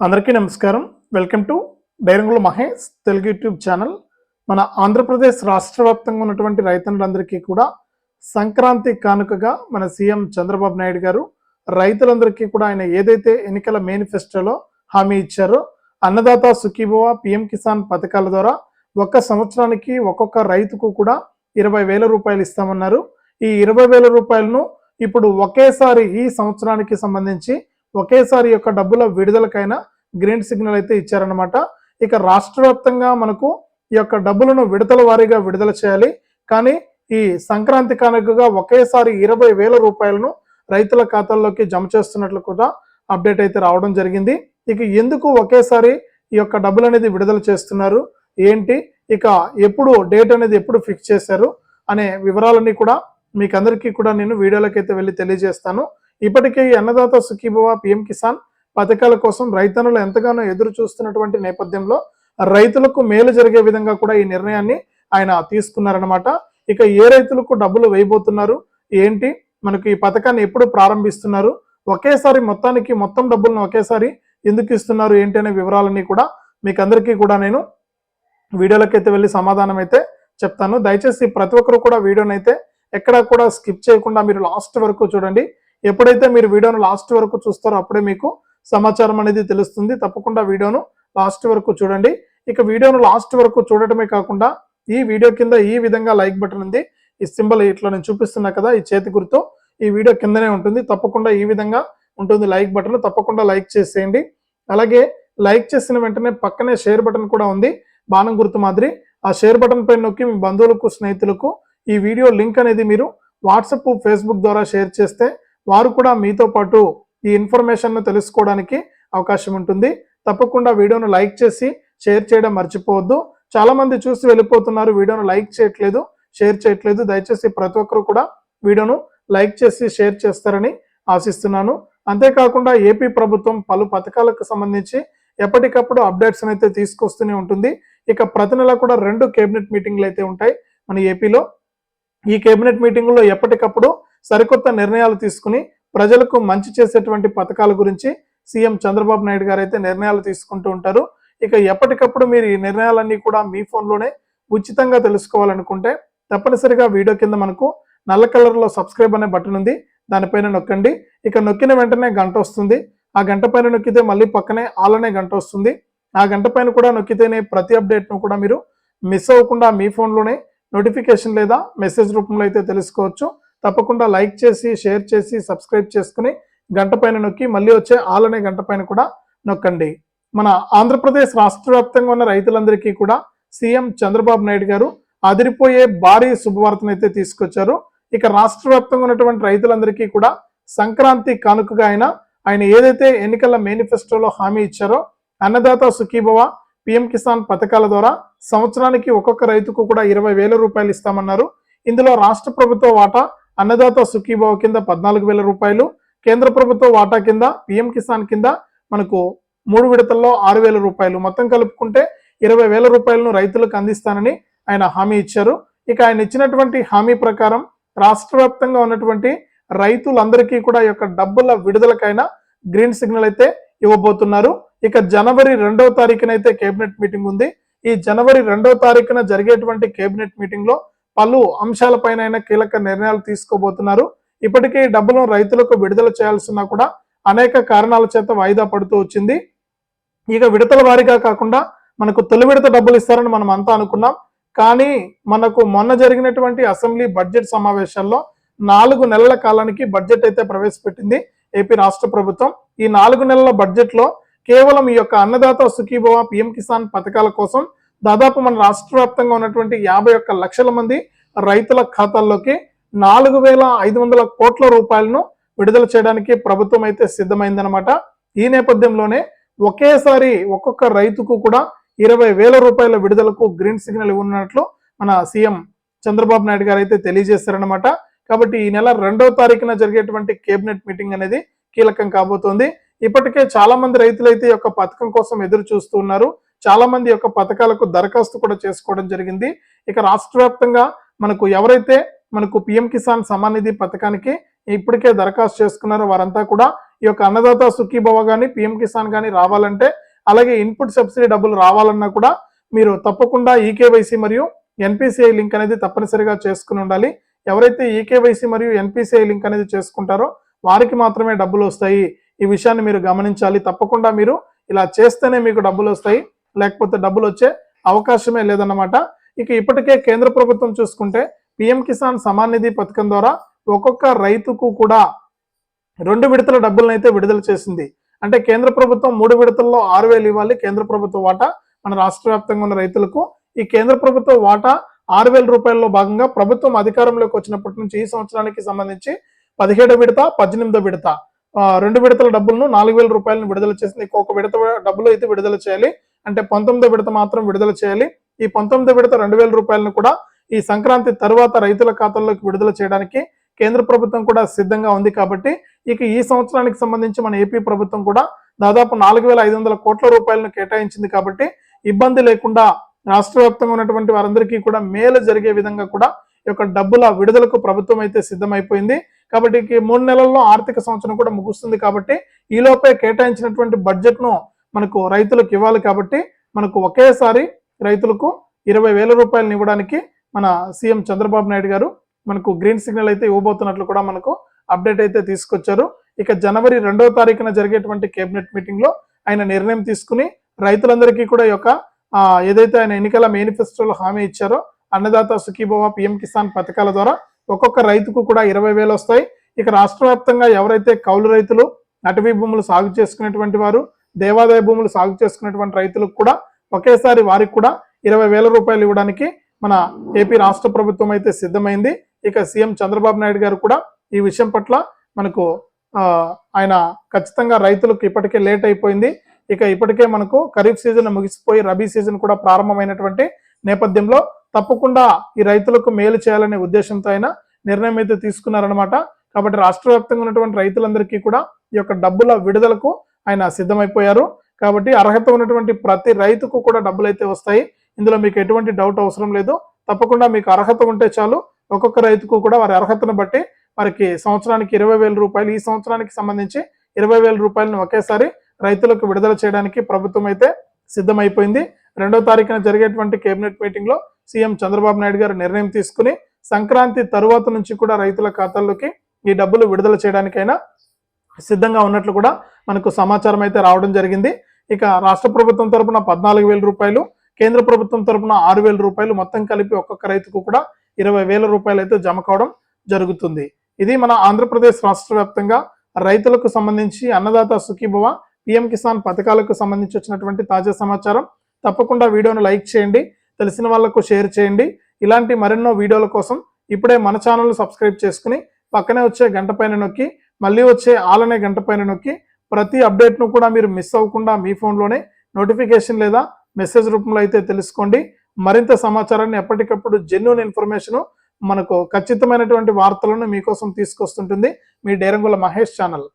అందరికీ నమస్కారం. Welcome to డైరంగుల మహేష్ తెలుగు యూట్యూబ్ ఛానల్. మన ఆంధ్రప్రదేశ్ రాష్ట్ర వ్యాప్తంగా ఉన్నటువంటి రైతన్నులందరికీ కూడా సంక్రాంతి కానుకగా మన సీఎం చంద్రబాబు నాయుడు గారు రైతులందరికీ కూడా ఆయన ఏదైతే ఎన్నికల మేనిఫెస్టోలో హామీ ఇచ్చారో అన్నదాత సుఖీభవ పిఎం కిసాన్ పథకాల ద్వారా ఒక్క సంవత్సరానికి ఒక్కొక్క రైతుకు కూడా ఇరవై వేల రూపాయలు ఇస్తామన్నారు. ఈ ఇరవై వేల రూపాయలను ఇప్పుడు ఒకేసారి ఈ సంవత్సరానికి సంబంధించి ఒకేసారి యొక్క డబ్బుల విడుదలకైనా గ్రీన్ సిగ్నల్ అయితే ఇచ్చారనమాట ఇక రాష్ట్ర వ్యాప్తంగా మనకు ఈ యొక్క డబ్బులను విడతల వారీగా విడుదల చేయాలి. కానీ ఈ సంక్రాంతి కానుకగా ఒకేసారి ఇరవై వేల రూపాయలను రైతుల ఖాతాల్లోకి జమ చేస్తున్నట్లు కూడా అప్డేట్ అయితే రావడం జరిగింది. ఇక ఎందుకు ఒకేసారి ఈ యొక్క డబ్బులు అనేది విడుదల చేస్తున్నారు? ఏంటి? ఇక ఎప్పుడు డేట్ అనేది ఎప్పుడు ఫిక్స్ చేశారు? అనే వివరాలన్నీ కూడా మీకు అందరికీ కూడా నేను వీడియోలకైతే వెళ్ళి తెలియజేస్తాను. ఇప్పటికే ఈ అన్నదాత సుఖీభవ పిఎం కిసాన్ పథకాల కోసం రైతన్నులు ఎంతగానో ఎదురు చూస్తున్నటువంటి నేపథ్యంలో రైతులకు మేలు జరిగే విధంగా కూడా ఈ నిర్ణయాన్ని ఆయన తీసుకున్నారనమాట ఇక ఏ రైతులకు డబ్బులు వేయబోతున్నారు? ఏంటి? మనకు ఈ పథకాన్ని ఎప్పుడు ప్రారంభిస్తున్నారు? ఒకేసారి మొత్తానికి మొత్తం డబ్బులను ఒకేసారి ఎందుకు ఇస్తున్నారు? ఏంటి అనే వివరాలన్నీ కూడా మీకు అందరికీ కూడా నేను వీడియోలకైతే వెళ్ళి సమాధానం అయితే చెప్తాను. దయచేసి ప్రతి ఒక్కరు కూడా వీడియోనైతే ఎక్కడా కూడా స్కిప్ చేయకుండా మీరు లాస్ట్ వరకు చూడండి. ఎప్పుడైతే మీరు వీడియోను లాస్ట్ వరకు చూస్తారో అప్పుడే మీకు సమాచారం అనేది తెలుస్తుంది. తప్పకుండా వీడియోను లాస్ట్ వరకు చూడండి. ఇక వీడియోను లాస్ట్ వరకు చూడటమే కాకుండా ఈ వీడియో కింద ఈ విధంగా లైక్ బటన్ ఉంది. ఈ సింబల్ ఇట్లా నేను చూపిస్తున్నా కదా ఈ చేతి గుర్తు ఈ వీడియో కిందనే ఉంటుంది. తప్పకుండా ఈ విధంగా ఉంటుంది లైక్ బటన్ తప్పకుండా లైక్ చేసేయండి. అలాగే లైక్ చేసిన వెంటనే పక్కనే షేర్ బటన్ కూడా ఉంది. బాణం గుర్తు మాదిరి. ఆ షేర్ బటన్ పై నొక్కి మీ బంధువులకు స్నేహితులకు ఈ వీడియో లింక్ అనేది మీరు వాట్సాప్ ఫేస్బుక్ ద్వారా షేర్ చేస్తే వారు కూడా మీతో పాటు ఈ ఇన్ఫర్మేషన్ను తెలుసుకోవడానికి అవకాశం ఉంటుంది. తప్పకుండా వీడియోను లైక్ చేసి షేర్ చేయడం మర్చిపోవద్దు. చాలామంది చూసి వెళ్ళిపోతున్నారు వీడియోను లైక్ చేయట్లేదు షేర్ చేయట్లేదు. దయచేసి ప్రతి ఒక్కరు కూడా వీడియోను లైక్ చేసి షేర్ చేస్తారని ఆశిస్తున్నాను. అంతేకాకుండా ఏపీ ప్రభుత్వం పలు పథకాలకు సంబంధించి ఎప్పటికప్పుడు అప్డేట్స్ అయితే తీసుకొస్తూనే ఉంటుంది. ఇక ప్రతి నెల కూడా రెండు కేబినెట్ మీటింగ్లు అయితే ఉంటాయి మన ఏపీలో. ఈ కేబినెట్ మీటింగుల్లో ఎప్పటికప్పుడు సరికొత్త నిర్ణయాలు తీసుకుని ప్రజలకు మంచి చేసేటువంటి పథకాల గురించి సీఎం చంద్రబాబు నాయుడు గారు అయితే నిర్ణయాలు తీసుకుంటూ ఉంటారు. ఇక ఎప్పటికప్పుడు మీరు ఈ నిర్ణయాలన్నీ కూడా మీ ఫోన్లోనే ఉచితంగా తెలుసుకోవాలనుకుంటే తప్పనిసరిగా వీడియో కింద మనకు నల్ల కలర్లో సబ్స్క్రైబ్ అనే బటన్ ఉంది. దానిపైన నొక్కండి. ఇక నొక్కిన వెంటనే గంట వస్తుంది. ఆ గంట పైన నొక్కితే మళ్ళీ పక్కనే ఆల్ అనే గంట వస్తుంది. ఆ గంట పైన కూడా నొక్కితేనే ప్రతి అప్డేట్ను కూడా మీరు మిస్ అవ్వకుండా మీ ఫోన్లోనే నోటిఫికేషన్ లేదా మెసేజ్ రూపంలో అయితే తెలుసుకోవచ్చు. తప్పకుండా లైక్ చేసి షేర్ చేసి సబ్స్క్రైబ్ చేసుకుని గంట పైన నొక్కి మళ్ళీ వచ్చే ఆల్ అనే గంట పైన కూడా నొక్కండి. మన ఆంధ్రప్రదేశ్ రాష్ట్ర వ్యాప్తంగా ఉన్న రైతులందరికీ కూడా సీఎం చంద్రబాబు నాయుడు గారు అదిరిపోయే భారీ శుభవార్తను అయితే తీసుకొచ్చారు. ఇక రాష్ట్ర వ్యాప్తంగా ఉన్నటువంటి రైతులందరికీ కూడా సంక్రాంతి కానుకగా ఆయన ఆయన ఏదైతే ఎన్నికల మేనిఫెస్టోలో హామీ ఇచ్చారో అన్నదాత సుఖీభవ పిఎం కిసాన్ పథకాల ద్వారా సంవత్సరానికి ఒక్కొక్క రైతుకు కూడా ఇరవై వేల రూపాయలు ఇస్తామన్నారు. ఇందులో రాష్ట్ర ప్రభుత్వ వాటా అన్నదాత సుఖీభావ కింద పద్నాలుగు వేల రూపాయలు కేంద్ర ప్రభుత్వ వాటా కింద పిఎం కిసాన్ కింద మనకు మూడు విడతల్లో ఆరు వేల రూపాయలు. మొత్తం కలుపుకుంటే ఇరవై వేల రూపాయలను రైతులకు అందిస్తానని ఆయన హామీ ఇచ్చారు. ఇక ఆయన ఇచ్చినటువంటి హామీ ప్రకారం రాష్ట్ర వ్యాప్తంగా ఉన్నటువంటి రైతులందరికీ కూడా యొక్క డబ్బుల విడుదలకైనా గ్రీన్ సిగ్నల్ అయితే ఇవ్వబోతున్నారు. ఇక జనవరి రెండవ తారీఖున అయితే కేబినెట్ మీటింగ్ ఉంది. ఈ జనవరి రెండవ తారీఖున జరిగేటువంటి కేబినెట్ మీటింగ్లో పలు అంశాలపైన కీలక నిర్ణయాలు తీసుకోబోతున్నారు. ఇప్పటికే డబ్బులను రైతులకు విడుదల చేయాల్సిన కూడా అనేక కారణాల చేత వాయిదా పడుతూ వచ్చింది. ఇక విడతల వారీగా కాకుండా మనకు తొలి విడత డబ్బులు ఇస్తారని మనం అంతా అనుకున్నాం. కానీ మనకు మొన్న జరిగినటువంటి అసెంబ్లీ బడ్జెట్ సమావేశాల్లో నాలుగు నెలల కాలానికి బడ్జెట్ అయితే ప్రవేశపెట్టింది ఏపీ రాష్ట్ర ప్రభుత్వం. ఈ నాలుగు నెలల బడ్జెట్లో కేవలం ఈ యొక్క అన్నదాత సుఖీభవ పిఎం కిసాన్ పథకాల కోసం దాదాపు మన రాష్ట్ర వ్యాప్తంగా ఉన్నటువంటి యాభై ఒక్క లక్షల మంది రైతుల ఖాతాల్లోకి నాలుగు వేల ఐదు వందల కోట్ల రూపాయలను విడుదల చేయడానికి ప్రభుత్వం అయితే సిద్ధమైందనమాట ఈ నేపథ్యంలోనే ఒకేసారి ఒక్కొక్క రైతుకు కూడా ఇరవై వేల రూపాయల విడుదలకు గ్రీన్ సిగ్నల్ ఇవ్వనున్నట్లు మన సీఎం చంద్రబాబు నాయుడు గారు అయితే తెలియజేశారనమాట కాబట్టి ఈ నెల రెండవ తారీఖున జరిగేటువంటి కేబినెట్ మీటింగ్ అనేది కీలకం కాబోతోంది. ఇప్పటికే చాలా మంది రైతులైతే ఈ యొక్క పథకం కోసం ఎదురు చూస్తూ ఉన్నారు. చాలా మంది యొక్క పథకాలకు దరఖాస్తు కూడా చేసుకోవడం జరిగింది. ఇక రాష్ట్ర వ్యాప్తంగా మనకు ఎవరైతే మనకు పిఎం కిసాన్ సమాన్ నిధి పథకానికి ఇప్పటికే దరఖాస్తు చేసుకున్నారో వారంతా కూడా ఈ యొక్క అన్నదాత సుఖీభవ కానీ పిఎం కిసాన్ కానీ రావాలంటే అలాగే ఇన్పుట్ సబ్సిడీ డబ్బులు రావాలన్నా కూడా మీరు తప్పకుండా ఈకేవైసీ మరియు ఎన్పిసిఐ లింక్ అనేది తప్పనిసరిగా చేసుకుని ఉండాలి. ఎవరైతే ఈకేవైసీ మరియు ఎన్పిసిఐ లింక్ అనేది చేసుకుంటారో వారికి మాత్రమే డబ్బులు వస్తాయి. ఈ విషయాన్ని మీరు గమనించాలి. తప్పకుండా మీరు ఇలా చేస్తేనే మీకు డబ్బులు వస్తాయి. లేకపోతే డబ్బులు వచ్చే అవకాశమే లేదన్నమాట. ఇక ఇప్పటికే కేంద్ర ప్రభుత్వం చూసుకుంటే పిఎం కిసాన్ సమాన్ నిధి పథకం ద్వారా ఒక్కొక్క రైతుకు కూడా రెండు విడతల డబ్బులను అయితే విడుదల చేసింది. అంటే కేంద్ర ప్రభుత్వం మూడు విడతల్లో ఆరు వేలు ఇవ్వాలి కేంద్ర ప్రభుత్వ వాటా మన రాష్ట్ర వ్యాప్తంగా ఉన్న రైతులకు. ఈ కేంద్ర ప్రభుత్వ వాటా ఆరు వేల రూపాయల్లో భాగంగా ప్రభుత్వం అధికారంలోకి వచ్చినప్పటి నుంచి ఈ సంవత్సరానికి సంబంధించి పదిహేడు విడత పద్దెనిమిదో విడత. రెండు విడతల డబ్బులను నాలుగు వేల రూపాయలను విడుదల చేసింది. ఇంకొక విడత డబ్బులు అయితే విడుదల చేయాలి. అంటే పంతొమ్మిదో విడత మాత్రం విడుదల చేయాలి. ఈ పంతొమ్మిదో విడత రెండు వేల రూపాయలను కూడా ఈ సంక్రాంతి తర్వాత రైతుల ఖాతాల్లోకి విడుదల చేయడానికి కేంద్ర ప్రభుత్వం కూడా సిద్ధంగా ఉంది కాబట్టి ఇక ఈ సంవత్సరానికి సంబంధించి మన ఏపీ ప్రభుత్వం కూడా దాదాపు నాలుగు వేల ఐదు వందల కోట్ల రూపాయలను కేటాయించింది కాబట్టి ఇబ్బంది లేకుండా రాష్ట్ర వ్యాప్తంగా ఉన్నటువంటి వారందరికీ కూడా మేలు జరిగే విధంగా కూడా ఈ యొక్క డబ్బుల విడుదలకు ప్రభుత్వం అయితే సిద్ధమైపోయింది. కాబట్టి మూడు నెలల్లో ఆర్థిక సంవత్సరం కూడా ముగుస్తుంది కాబట్టి ఈలోపే కేటాయించినటువంటి బడ్జెట్ను మనకు రైతులకు ఇవ్వాలి కాబట్టి మనకు ఒకేసారి రైతులకు ఇరవై వేల రూపాయలను ఇవ్వడానికి మన సీఎం చంద్రబాబు నాయుడు గారు మనకు గ్రీన్ సిగ్నల్ అయితే ఇవ్వబోతున్నట్లు కూడా మనకు అప్డేట్ అయితే తీసుకొచ్చారు. ఇక జనవరి రెండవ తారీఖున జరిగేటువంటి కేబినెట్ మీటింగ్లో ఆయన నిర్ణయం తీసుకుని రైతులందరికీ కూడా ఈ యొక్క ఏదైతే ఆయన ఎన్నికల మేనిఫెస్టోలో హామీ ఇచ్చారో అన్నదాత సుఖీభవ పిఎం కిసాన్ పథకాల ద్వారా ఒక్కొక్క రైతుకు కూడా ఇరవై వేలు వస్తాయి. ఇక రాష్ట్ర వ్యాప్తంగా ఎవరైతే కౌలు రైతులు అటవీ భూములు సాగు చేసుకునేటువంటి వారు దేవాదాయ భూములు సాగు చేసుకున్నటువంటి రైతులకు కూడా ఒకేసారి వారికి కూడా ఇరవై వేల రూపాయలు ఇవ్వడానికి మన ఏపీ రాష్ట్ర ప్రభుత్వం అయితే సిద్ధమైంది. ఇక సీఎం చంద్రబాబు నాయుడు గారు కూడా ఈ విషయం పట్ల మనకు ఆయన ఖచ్చితంగా రైతులకు ఇప్పటికే లేట్ అయిపోయింది. ఇక ఇప్పటికే మనకు ఖరీఫ్ సీజన్ ముగిసిపోయి రబీ సీజన్ కూడా ప్రారంభమైనటువంటి నేపథ్యంలో తప్పకుండా ఈ రైతులకు మేలు చేయాలనే ఉద్దేశంతో ఆయన నిర్ణయం అయితే తీసుకున్నారనమాట కాబట్టి రాష్ట్ర వ్యాప్తంగా ఉన్నటువంటి రైతులందరికీ కూడా ఈ యొక్క డబ్బుల విడుదలకు ఆయన సిద్ధమైపోయారు. కాబట్టి అర్హత ఉన్నటువంటి ప్రతి రైతుకు కూడా డబ్బులు అయితే వస్తాయి. ఇందులో మీకు ఎటువంటి డౌట్ అవసరం లేదు. తప్పకుండా మీకు అర్హత ఉంటే చాలు. ఒక్కొక్క రైతుకు కూడా వారి అర్హతను బట్టి వారికి సంవత్సరానికి ఇరవై వేల రూపాయలు ఈ సంవత్సరానికి సంబంధించి ఇరవై వేల రూపాయలను ఒకేసారి రైతులకు విడుదల చేయడానికి ప్రభుత్వం అయితే సిద్ధమైపోయింది. రెండో తారీఖున జరిగేటువంటి కేబినెట్ మీటింగ్లో సీఎం చంద్రబాబు నాయుడు గారు నిర్ణయం తీసుకుని సంక్రాంతి తరువాత నుంచి కూడా రైతుల ఖాతాల్లోకి ఈ డబ్బులు విడుదల చేయడానికైనా సిద్ధంగా ఉన్నట్లు కూడా మనకు సమాచారం అయితే రావడం జరిగింది. ఇక రాష్ట్ర ప్రభుత్వం తరపున పద్నాలుగు వేల రూపాయలు కేంద్ర ప్రభుత్వం తరపున ఆరు వేల రూపాయలు మొత్తం కలిపి ఒక్కొక్క రైతుకు కూడా ఇరవై వేల రూపాయలు అయితే జమ కావడం జరుగుతుంది. ఇది మన ఆంధ్రప్రదేశ్ రాష్ట్ర వ్యాప్తంగా రైతులకు సంబంధించి అన్నదాత సుఖీభవ పిఎం కిసాన్ పథకాలకు సంబంధించి వచ్చినటువంటి తాజా సమాచారం. తప్పకుండా వీడియోను లైక్ చేయండి తెలిసిన వాళ్ళకు షేర్ చేయండి. ఇలాంటి మరెన్నో వీడియోల కోసం ఇప్పుడే మన ఛానల్ను సబ్స్క్రైబ్ చేసుకుని పక్కనే వచ్చే గంట పైన నొక్కి మళ్ళీ వచ్చే ఆలనే గంట పైన నొక్కి ప్రతి అప్డేట్ను కూడా మీరు మిస్ అవ్వకుండా మీ ఫోన్లోనే నోటిఫికేషన్ లేదా మెసేజ్ రూపంలో అయితే తెలుసుకోండి. మరింత సమాచారాన్ని ఎప్పటికప్పుడు జెన్యున్ ఇన్ఫర్మేషన్ మనకు ఖచ్చితమైనటువంటి వార్తలను మీకోసం తీసుకొస్తుంటుంది మీ డేరంగుల మహేష్ ఛానల్.